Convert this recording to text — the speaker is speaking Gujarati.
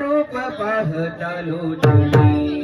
રૂપ પહતલુ તુની